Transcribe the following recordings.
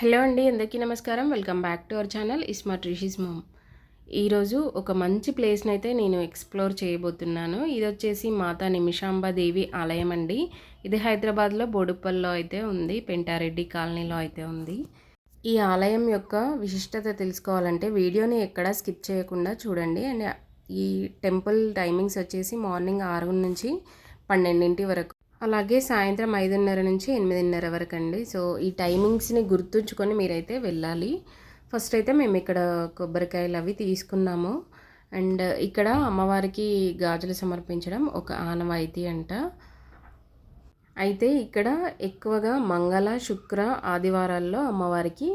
Hello అండి అందరికీ నమస్కారం. Welcome back to our channel ismart Rishi's mom. ఈరోజు ఒక మంచి ప్లేస్ని అయితే నేను ఎక్స్ప్లోర్ చేయబోతున్నాను. ఇది వచ్చేసి మాతా నిమిషాంబాదేవి ఆలయం అండి. ఇది హైదరాబాద్లో బోడుప్పల్లో అయితే ఉంది పెంటారెడ్డి కాలనీలో అయితే ఉంది. ఈ ఆలయం యొక్క విశిష్టత తెలుసుకోవాలంటే వీడియోని ఎక్కడ స్కిప్ చేయకుండా చూడండి. అండ్ ఈ టెంపుల్ టైమింగ్స్ వచ్చేసి మార్నింగ్ ఆరు నుంచి పన్నెండింటి వరకు. అలాగే సాయంత్రం ఐదున్నర నుంచి ఎనిమిదిన్నర వరకు అండి సో ఈ టైమింగ్స్ని గుర్తుంచుకొని మీరైతే వెళ్ళాలి. ఫస్ట్ అయితే మేము ఇక్కడ కొబ్బరికాయలు అవి తీసుకున్నాము. అండ్ ఇక్కడ అమ్మవారికి గాజులు సమర్పించడం ఒక ఆనవాయితీ అంట. అయితే ఇక్కడ ఎక్కువగా మంగళ శుక్ర ఆదివారాల్లో అమ్మవారికి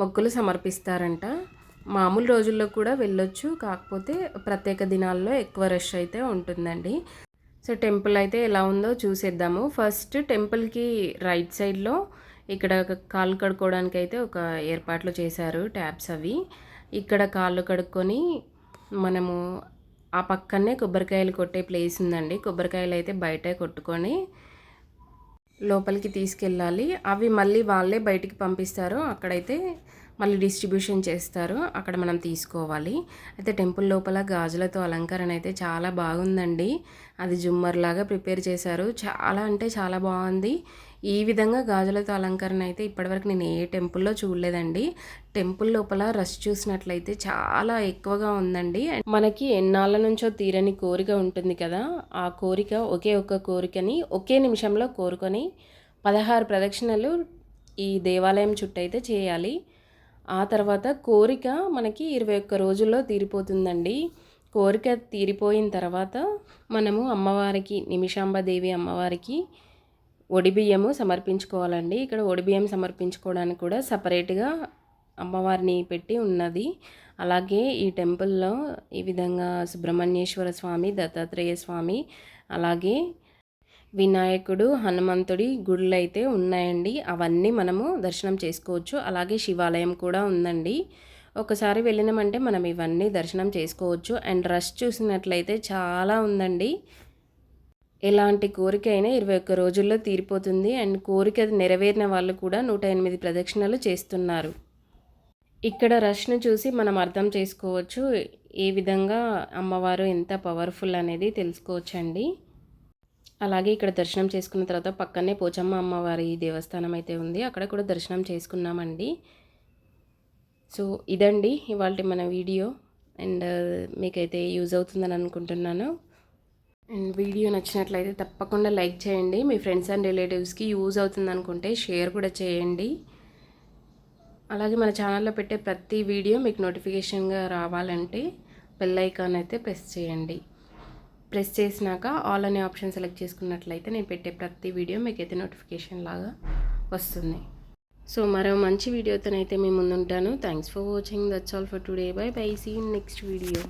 మొక్కులు సమర్పిస్తారంట. మామూలు రోజుల్లో కూడా వెళ్ళొచ్చు. కాకపోతే ప్రత్యేక దినాల్లో ఎక్కువ రష్ అయితే ఉంటుందండి. సో టెంపుల్ అయితే ఎలా ఉందో చూసేద్దాము. ఫస్ట్ టెంపుల్కి రైట్ సైడ్లో ఇక్కడ కాళ్ళు కడుక్కోవడానికి అయితే ఒక ఏర్పాట్లు చేశారు ట్యాబ్స్ అవి. ఇక్కడ కాళ్ళు కడుక్కొని మనము ఆ పక్కనే కొబ్బరికాయలు కొట్టే ప్లేస్ ఉందండి. కొబ్బరికాయలు అయితే బయటే కొట్టుకొని లోపలికి తీసుకెళ్ళాలి. అవి మళ్ళీ వాళ్ళే బయటికి పంపిస్తారు. అక్కడైతే మళ్ళీ డిస్ట్రిబ్యూషన్ చేస్తారు అక్కడ మనం తీసుకోవాలి. అయితే టెంపుల్ లోపల గాజులతో అలంకరణ అయితే చాలా బాగుందండి. అది జుమ్మర్లాగా ప్రిపేర్ చేశారు. చాలా అంటే చాలా బాగుంది. ఈ విధంగా గాజులతో అలంకరణ అయితే ఇప్పటివరకు నేను ఏ టెంపుల్లో చూడలేదండి. టెంపుల్ లోపల రష్ చూసినట్లయితే చాలా ఎక్కువగా ఉందండి. మనకి ఎన్నాళ్ళ నుంచో తీరని కోరిక ఉంటుంది కదా ఆ కోరిక ఒకే ఒక్క కోరికని ఒకే నిమిషంలో కోరుకొని పదహారు ప్రదక్షిణలు ఈ దేవాలయం చుట్టూ అయితే చేయాలి. ఆ తర్వాత కోరిక మనకి ఇరవై ఒక్క రోజుల్లో తీరిపోతుందండి. కోరిక తీరిపోయిన తర్వాత మనము అమ్మవారికి నిమిషాంబదేవి అమ్మవారికి ఒడిబియ్యము సమర్పించుకోవాలండి. ఇక్కడ ఒడిబియ్యం సమర్పించుకోవడానికి కూడా సపరేట్గా అమ్మవారిని పెట్టి ఉన్నది. అలాగే ఈ టెంపుల్లో ఈ విధంగా సుబ్రహ్మణ్యేశ్వర స్వామి దత్తాత్రేయ స్వామి అలాగే వినాయకుడు హనుమంతుడి గుళ్ళు అయితే ఉన్నాయండి. అవన్నీ మనము దర్శనం చేసుకోవచ్చు. అలాగే శివాలయం కూడా ఉందండి. ఒకసారి వెళ్ళినామంటే మనం ఇవన్నీ దర్శనం చేసుకోవచ్చు. అండ్ రష్ చూసినట్లయితే చాలా ఉందండి. ఎలాంటి కోరిక అయినా ఇరవై ఒక్క రోజుల్లో తీరిపోతుంది. అండ్ కోరిక నెరవేరిన వాళ్ళు కూడా నూట ఎనిమిది ప్రదక్షిణలు చేస్తున్నారు. ఇక్కడ రష్ను చూసి మనం అర్థం చేసుకోవచ్చు. ఏ విధంగా అమ్మవారు ఎంత పవర్ఫుల్ అనేది తెలుసుకోవచ్చండి. అలాగే ఇక్కడ దర్శనం చేసుకున్న తర్వాత పక్కనే పోచమ్మ అమ్మవారి దేవస్థానం అయితే ఉంది. అక్కడ కూడా దర్శనం చేసుకున్నామండి. సో ఇదండి ఇవాళ మన వీడియో. అండ్ మీకైతే యూజ్ అవుతుందని అనుకుంటున్నాను. అండ్ వీడియో నచ్చినట్లయితే తప్పకుండా లైక్ చేయండి. మీ ఫ్రెండ్స్ అండ్ రిలేటివ్స్కి యూజ్ అవుతుంది అనుకుంటే షేర్ కూడా చేయండి. అలాగే మన ఛానల్లో పెట్టే ప్రతి వీడియో మీకు నోటిఫికేషన్గా రావాలంటే బెల్ ఐకాన్ అయితే ప్రెస్ చేయండి. ప్రెస్ చేసినాక ఆల్ అనే ఆప్షన్ సెలెక్ట్ చేసుకున్నట్లయితే నేను పెట్టే ప్రతి వీడియో మీకు అయితే నోటిఫికేషన్ లాగా వస్తుంది. సో మరో మంచి వీడియోతోనైతే మేము ముందుంటాను. Thanks for watching that's all for today bye bye see next video